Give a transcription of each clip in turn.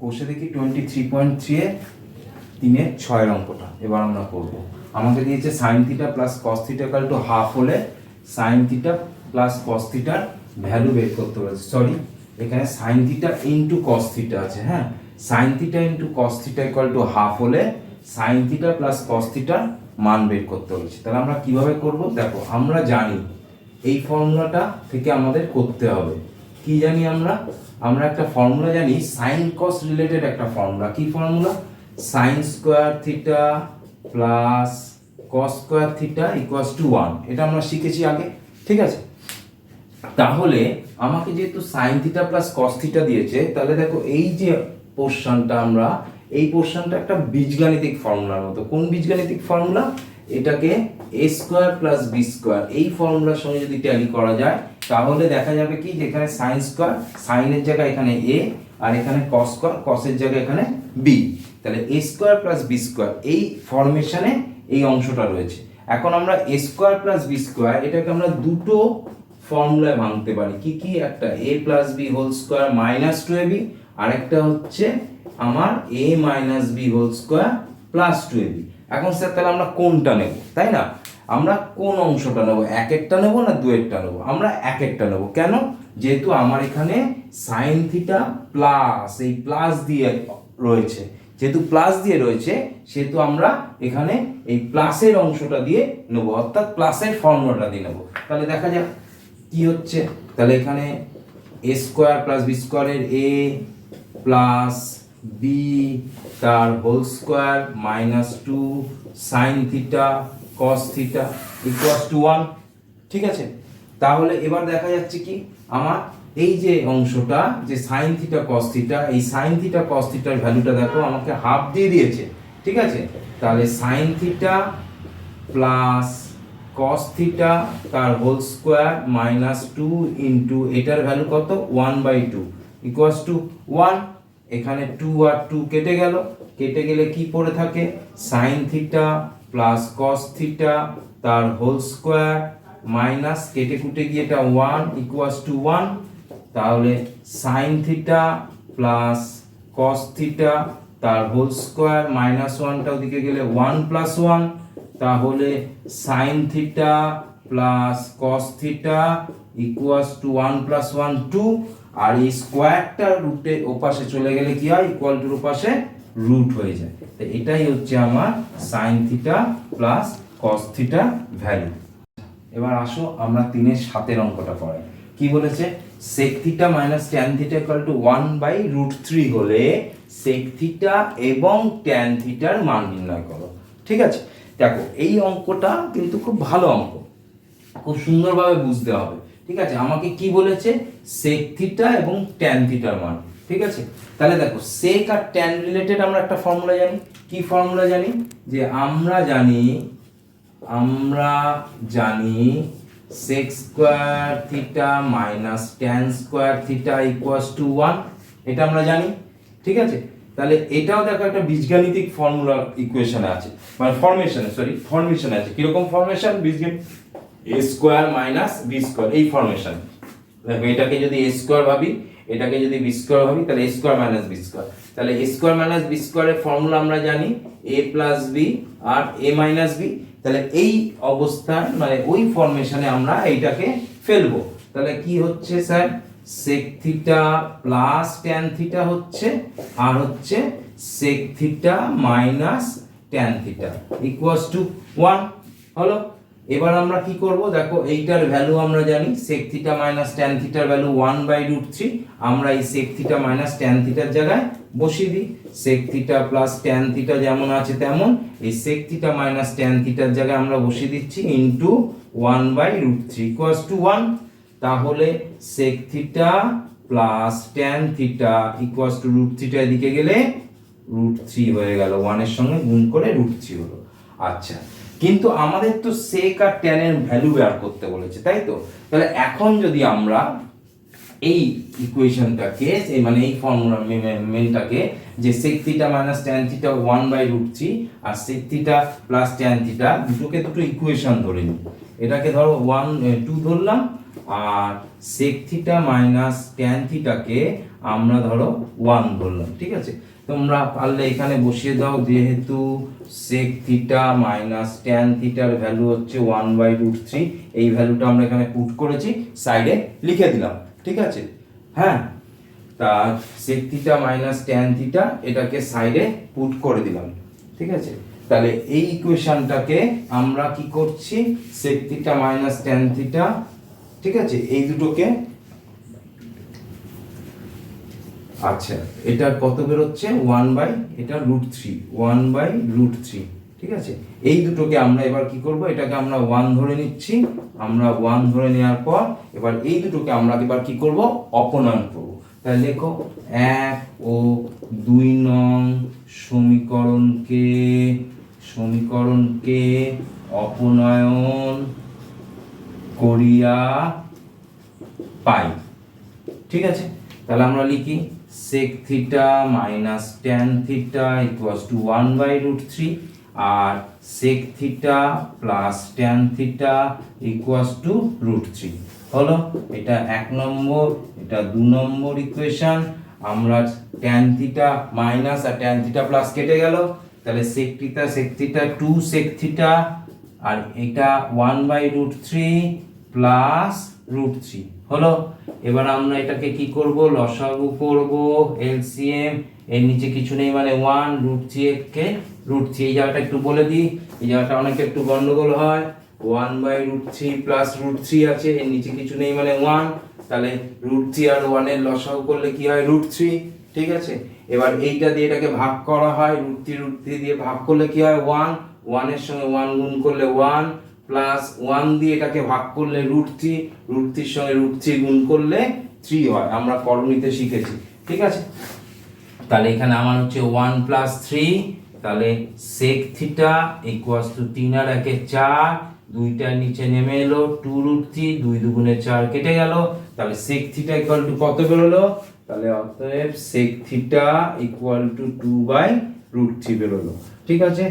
কোষে দেখি twenty three point three এর তিনের ছয়ের অঙ্কটা এবার আমরা করব। আমাকে দিয়েছে sine theta plus cos theta equal to half হলে সাইন থিটা প্লাস কস থিটার ভ্যালু বের করতে বলেছে সরি এখানে sine theta into cos theta আছে হ্যাঁ? Sine theta into cos theta equal to half হলে সাইন থিটা প্লাস কস থিটার মান বের করতে বলেছে তাহলে আমরা কীভাবে করব? দেখো, আমরা জানি এই ফর্মুলাটা থেকে আমাদের করতে হবে। কি জানি আমরা? আমরা একটা ফর্মুলা জানি সাইন কস রিলেটেড একটা ফর্মুলা কি formula sine square theta plus cos square theta equals to one এটা আমরা শিখেছি আগে, ঠিক আছে? তাহলে আমাকে যেহেতু sine theta plus cos theta দিয়েছে, তাহলে দেখো এই যে পোর্শনটা আমরা এই পোর্শনটা একটা বীজগাণিতিক ফর্মুলার মতো। কোন বীজগাণিতিক ফর্মুলা? এটাকে A square plus B square এই ফর্মুলার সঙ্গে যদি ট্যালি করা যায়, তাহলে দেখা যাবে কি যেখানে সাইন স্কোয়ার সাইনের জায়গায় এখানে এ আর এখানে কস স্কোয়ার কসের জায়গায় এখানে বি তাহলে A square plus B square এই ফরমেশনে এই অংশটা রয়েছে। এখন আমরা A square plus B square এটাকে আমরা দুটো ফর্মুলায় ভাঙতে পারি। কি কি? একটা A plus B whole square minus two A B আরেকটা হচ্ছে আমার A minus B whole square plus two A B এখন স্যার তাহলে আমরা কোনটা নেব? তাই না? আমরা কোন অংশটা নেব? এক একটা নেব না দু একটা নেব? আমরা এক একটা নেব। কেন? যেহেতু আমার এখানে সাইন থিটা প্লাস এই প্লাস দিয়ে রয়েছে। যেহেতু প্লাস দিয়ে রয়েছে, সেহেতু আমরা এখানে এই প্লাসের অংশটা দিয়ে নেব। অর্থাৎ প্লাসের ফর্মুলাটা দিয়ে নেব। তাহলে দেখা যাক কি হচ্ছে। তাহলে এখানে এ স্কোয়ার প্লাস বি স্কোয়ারের এ প্লাস বি তার whole square minus two sine theta cos theta equals to one ঠিক আছে? তাহলে এবার দেখা যাচ্ছে কি? আমার এই যে অংশটা, যে সাইন থিটা কস থিটা এই সাইন থিটা কস থিটার ভ্যালুটা দেখো, আমাকে হাফ দিয়ে দিয়েছে। ঠিক আছে? তাহলে sine theta plus cos theta তার whole square minus two into এটার ভ্যালু কত? One by two equals to one এখানে টু আর টু কেটে গেল। কেটে গেলে কি পড়ে থাকে? Sine theta plus cos theta তার হোল স্কোয়ার মাইনাস কেটে কুটে গিয়ে এটা ওয়ান ইকুয়াস টু ওয়ান তাহলে sine theta plus cos theta তার হোল স্কোয়ার মাইনাস ওয়ানটা ওদিকে গেলে ওয়ান প্লাস ওয়ান তাহলে sine theta plus cos theta equals to one plus one two আর এই স্কোয়ারটা রুটে ওপাশে চলে গেলে কি হয়? ইকুয়াল টুর ওপাশে রুট হয়ে যায়। তো এটাই হচ্ছে আমার sine theta plus cos theta value এবার আসো আমরা তিনের সাতের অঙ্কটা পড়াই। কি বলেছে? Sec theta minus tan theta equal to one by root three হলে সেক থিটা এবং ট্যান থিটার মান নির্ণয় করো। ঠিক আছে? দেখো, এই অঙ্কটা কিন্তু খুব ভালো অঙ্ক। খুব সুন্দরভাবে বুঝতে হবে। ঠিক আছে? আমাকে কি বলেছে? সেক থিটা এবং ট্যান থিটার মান। ঠিক আছে? তাহলে দেখো সেক আর ট্যান রিলেটেড আমরা একটা ফর্মুলা জানি। কি ফর্মুলা জানি? যে আমরা জানি আমরা জানি sec square theta minus tan square theta equals to one এটা আমরা জানি। ঠিক আছে? তাহলে এটাও দেখো একটা বীজগাণিতিক ফর্মুলা ইকুয়েশনে আছে। মানে ফর্মেশনে সরি ফর্মেশনে আছে। কীরকম ফর্মেশন বীজগণিত স্কোয়ার মাইনাস বি স্কোয়ার এই ফর্মেশন দেখো, এটাকে যদি এ স্কোয়ার ভাবি, এটাকে যদি বি স্কোয়ার ভাবি, তাহলে A square minus B square তাহলে এ স্কোয়ার মাইনাস বি স্কোয়ারের ফর্মুলা আমরা জানি এ প্লাস বি আর এ মাইনাস বি তাহলে এই অবস্থান মানে ওই ফর্মেশনে আমরা এইটাকে ফেলব। তাহলে কি হচ্ছে sir? Sec theta plus tan theta হচ্ছে, আর হচ্ছে sec theta minus tan theta equals to one হলো? এবার আমরা কি করব? দেখো, এইটার ভ্যালু আমরা জানি, sec থিটা মাইনাস ট্যান থিটার value one by root three আমরা এই sec থিটা মাইনাস ট্যান থিটার জায়গায় বসিয়ে দিই। sec theta plus tan theta যেমন আছে তেমন, এই sec থিটা মাইনাস ট্যান থিটার জায়গায় আমরা বসিয়ে দিচ্ছি into one by root three equals to one তাহলে sec theta plus tan theta equals to root থ্রিটা এদিকে গেলে রুট থ্রি হয়ে গেল। ওয়ানের সঙ্গে গুণ করে রুট থ্রি হলো। আচ্ছা কিন্তু আমাদের তো সেক আর ট্যানের ভ্যালু বের করতে বলেছে, তাই তো? তাহলে এখন যদি আমরা এই ইকুয়েশনটাকে মানে এই ফর্মুলা মেনটাকে যে sec theta minus tan theta one by root three R sec theta plus tan theta দুটোকে দুটো ইকুয়েশন ধরে নিই। এটাকে ধরো ওয়ান টু ধরলাম, আর সেক থিটা মাইনাস ট্যান থিটাকে আমরা ধরো ওয়ান ধরলাম, ঠিক আছে? তোমরা পারলে এখানে বসিয়ে দাও, যেহেতু সেক থিটা মাইনাস ট্যান থিটার ভ্যালু হচ্ছে ওয়ান বাই রুট থ্রি এই ভ্যালুটা আমরা এখানে পুট করেছি সাইডে লিখে দিলাম, ঠিক আছে? হ্যাঁ? তা sec theta minus tan theta এটাকে সাইডে পুট করে দিলাম, ঠিক আছে? তাহলে এই ইকুয়েশনটাকে আমরা কি করছি? Sec theta minus tan theta ঠিক আছে? এই দুটোকে আচ্ছা এটা কত বেরোচ্ছে? ওয়ান বাই এটা root three one by root three ঠিক আছে? এই দুটোকে আমরা এবার কি করব? এটাকে আমরা ওয়ান ধরে নিচ্ছি, আমরা ওয়ান ধরে নেওয়ার পর এবার এই দুটোকে আমরা এবার কি করব? অপনয়ন করব। তাহলে লেখো এক ও দুই নং সমীকরণকে সমীকরণকে অপনয়ন করিয়া পাই, ঠিক আছে? তাহলে আমরা লিখি sec theta minus tan theta equals to one by root three R sec theta plus tan theta equals to root three হলো, এটা এক নম্বর, এটা দু নম্বর ইকুয়েশন আমরা ট্যান থিটা মাইনাস আর ট্যান থিটা প্লাস কেটে গেল। তাহলে sec theta sec theta two sec theta আর এটা one by root three plus root three হলো, এবার আমরা এটাকে কি করব? লসাগু করব এলসিএম এর নিচে কিছু নেই মানে ওয়ান রুট থ্রি কে রুট থ্রি এই জায়গাটা একটু বলে দিই, এই জায়গাটা অনেকে একটু গন্ডগোল হয়। One by root three plus root three আছে, এর নিচে কিছু নেই মানে ওয়ান তাহলে রুট থ্রি আর ওয়ানের লসাগু করলে কি হয়? রুট থ্রি ঠিক আছে? এবার এইটা দিয়ে এটাকে ভাগ করা হয় রুট থ্রি রুট থ্রি দিয়ে ভাগ করলে কি হয়? ওয়ান ওয়ানের সঙ্গে ওয়ান গুণ করলে ওয়ান প্লাস ওয়ান দিয়ে এটাকে ভাগ করলে রুট থ্রি রুট থ্রির সঙ্গে রুট থ্রি গুণ করলে থ্রি হয়। আমরা করণীতে শিখেছি। ঠিক আছে? তাহলে এখানে আমার হচ্ছে ওয়ান প্লাস থ্রি তাহলে সেক থিটা ইকুয়ালস টু তিন আর একে চার, দুইটার নিচে নেমে এলো টু রুট থ্রি দুই দুগুণে চার কেটে গেল। তাহলে সেক থিটা ইকুয়াল টু কত বেরোলো? তাহলে অতএব sec theta equal to two by root three বেরোলো। ঠিক আছে?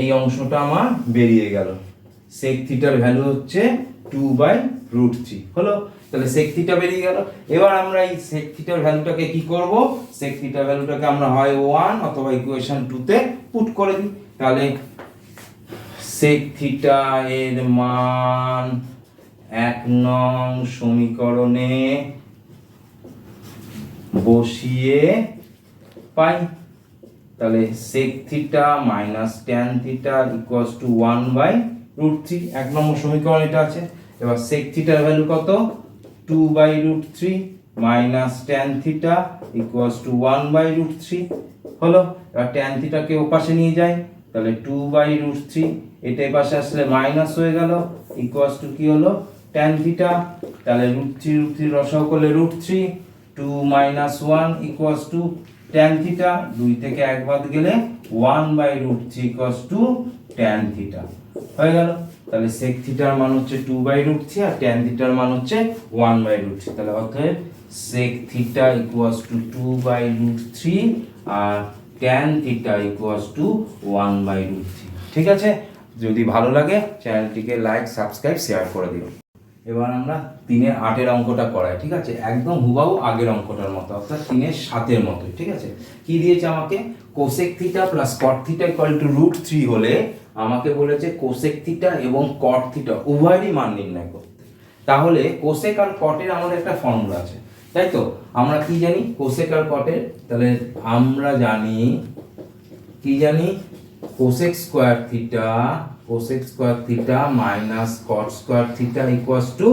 এই অংশটা আমার বেরিয়ে গেল। সেক থিটার ভ্যালু হচ্ছে টু বাই রুট থ্রি হলো? তাহলে সেক থিটা বেরিয়ে গেল। এবার আমরা এই সেক থিটার ভ্যালুটাকে কি করব? সেক থিটার ভ্যালুটাকে আমরা হয় ওয়ান অথবা ইকুয়েশন টুতে পুট করে দিই। তাহলে সেক থিটা এর মান এক নং সমীকরণে বসিয়ে পাই। তাহলে sec theta minus tan theta equals to one by root three এক নম্বর সমীকরণ এটা আছে। এবার sec থিটার ভ্যালু কত? Two by root three minus tan theta equals to one by root three হলো? এবার ট্যান থিটাকে ওপাশে নিয়ে যাই। তাহলে টু বাই রুট থ্রি এটা পাশে আসলে মাইনাস হয়ে গেল। ইকুয়ালস টু কি হলো? ট্যান থিটা তাহলে রুট থ্রি রুট থ্রি রসাও করলে root three two minus one equals to tan theta দুই থেকে এক বাদ গেলে one by root three equals to tan theta হয়ে গেল। তাহলে সেক থিটার মান হচ্ছে টু বাই রুট থ্রি আর ট্যান থিটার মান হচ্ছে ওয়ান বাই রুট থ্রি তাহলে অতএব sec theta equals to two by root three R tan theta equals to one by root three ঠিক আছে? যদি ভালো লাগে চ্যানেলটিকে লাইক সাবস্ক্রাইব শেয়ার করে দিও। এবার আমরা তিনের আটের অঙ্কটা করাই, ঠিক আছে? একদম হুবাহু আগের অঙ্কটার মতো, অর্থাৎ তিনের সাতের মতো ঠিক আছে? কি দিয়েছে আমাকে? Cosec theta plus cot theta equal to root three হলে আমাকে বলেছে কোসেক থিটা এবং কট থিটা উভয়েরই মান নির্ণয় করতে। তাহলে কোসেক আর কটের আমাদের একটা ফর্মুলা আছে, তাই তো? আমরা কি জানি? কোসেক আর কটের তাহলে আমরা জানি, কি জানি? Cosec square theta cosec square theta minus cot square theta equals to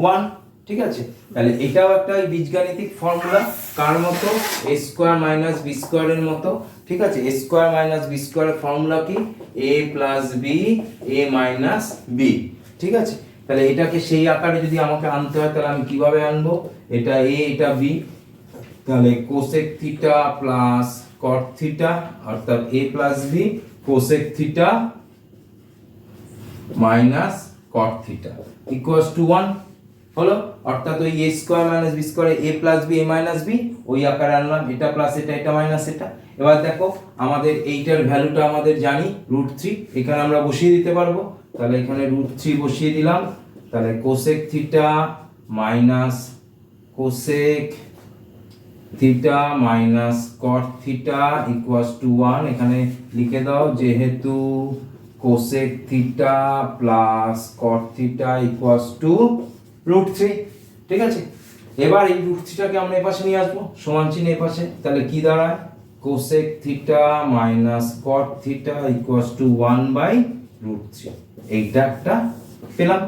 one ঠিক আছে? তাহলে এটাও একটা বীজগাণিতিক ফর্মুলা কার মতো? এ স্কোয়ার মাইনাস বি স্কোয়ারের মতো, ঠিক আছে? এ স্কোয়ার মাইনাস বি স্কোয়ারের ফর্মুলা কি? A plus B A minus B ঠিক আছে? তাহলে এটাকে সেই আকারে যদি আমাকে আনতে হয়, তাহলে আমি কীভাবে আনব? এটা এ এটা বি তাহলে cosec theta plus cot theta অর্থাৎ A plus B cosec theta minus cot theta equals to one হলো? অর্থাৎ ওই A square minus B square A plus B A minus B ওই আকারে আনলাম, এটা প্লাস এটা এটা মাইনাস এটা। এবার দেখো, আমাদের এইটার ভ্যালুটা আমাদের জানি রুট থ্রি এখানে আমরা বসিয়ে দিতে পারব। তাহলে এখানে রুট থ্রি বসিয়ে দিলাম। তাহলে cosec theta minus cosec theta minus cot theta equals to one এখানে লিখে দাও, যেহেতু cosec theta plus cot theta equals to root three ঠিক আছে? এবার এই রুট থ্রিটাকে আমরা এপাশে নিয়ে আসব, সমান চিহ্ন এপাশে। তাহলে কি দাঁড়ায়? Cosec theta minus cot theta equals to one by root three এইটা একটা পেলাম।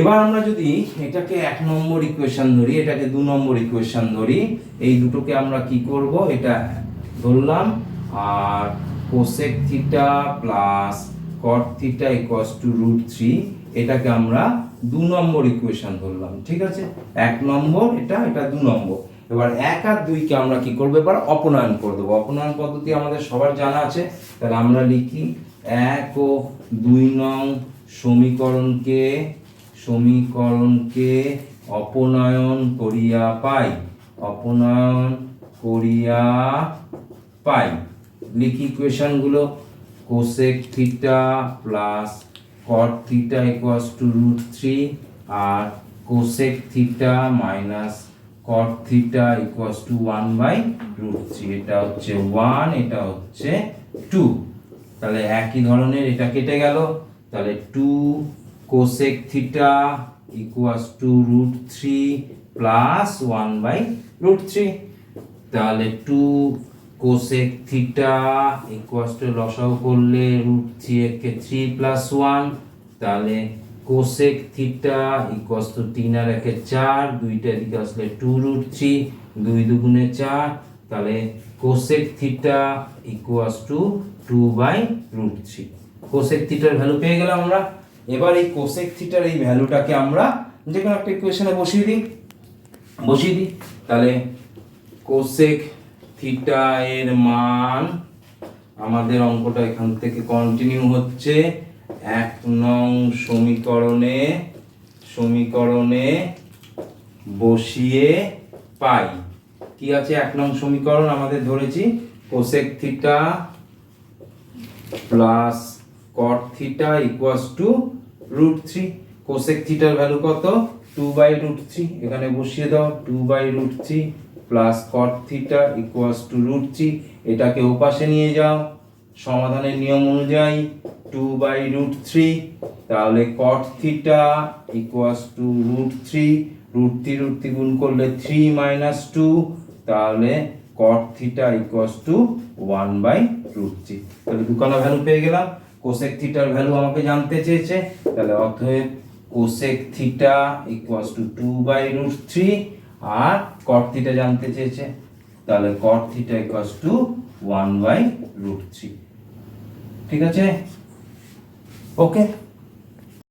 এবার আমরা যদি এটাকে এক নম্বর ইকুয়েশন ধরি, এটাকে দু নম্বর ইকুয়েশন ধরি, এই দুটোকে আমরা কি করব? এটা ধরলাম, আর cosec theta plus cot theta equals to root three এটাকে আমরা দু নম্বর ইকুয়েশন ধরলাম, ঠিক আছে? এক নম্বর এটা এটা দু নম্বর। এবার এক আর দুইকে আমরা কি করব? এবার অপনয়ন করে দেবো। অপনয়ন পদ্ধতি আমাদের সবার জানা আছে। তাহলে আমরা লিখি এক ও দুই নং সমীকরণকে সমীকরণকে অপনয়ন করিয়া পাই। অপনয়ন করিয়া পাই। লিখি ইকুয়েশনগুলো cosec theta plus cot theta equals to root three R cosec theta minus cot theta equals to one by root three এটা হচ্ছে ওয়ান এটা হচ্ছে টু তাহলে একই ধরনের এটা কেটে গেল। তাহলে two cosec theta equals to root three plus one by root three তাহলে two cosec theta equals to লসাও করলে রুট থ্রি একে থ্রি প্লাস ওয়ান তাহলে কোসেক থিটা ইকুয়াস টু তিন আর একে চার, দুইটা দিকে আসলে টু রুট থ্রি দুই দুগুণে চার, তাহলে cosec theta equals to two by root three cosec থিটার ভ্যালু পেয়ে গেলাম আমরা। এবার এই কোসেক থিটার এই ভ্যালুটাকে আমরা যে কোনো একটা ইকুয়েশনে বসিয়ে দিই। বসিয়ে দিই, তাহলে কোসেক থিটা এর মান আমাদের অঙ্কটা এখান থেকে কন্টিনিউ হচ্ছে। এক নং সমীকরণে সমীকরণে বসিয়ে পাই। কি আছে এক নং সমীকরণ? আমাদের ধরেছি cosec theta plus cot theta equals to root three cosec থিটার ভ্যালু কত? টু বাই রুট থ্রি এখানে বসিয়ে দাও two by root three plus cot theta equals to root three এটাকে ওপাশে নিয়ে যাও। সমাধানের নিয়ম অনুযায়ী টু বাই রুট থ্রি তাহলে cot theta equals to root three root three root three গুণ করলে থ্রি মাইনাস টু তাহলে cot theta equals to one by root three তাহলে দুখানা ভ্যালু পেয়ে গেলাম। কোসেক থিটার ভ্যালু আমাকে জানতে চেয়েছে, তাহলে অতএব cosec theta equals to two by root three R cot theta জানতে চেয়েছে, তাহলে cot theta equals to one by root three ঠিক আছে? ওকে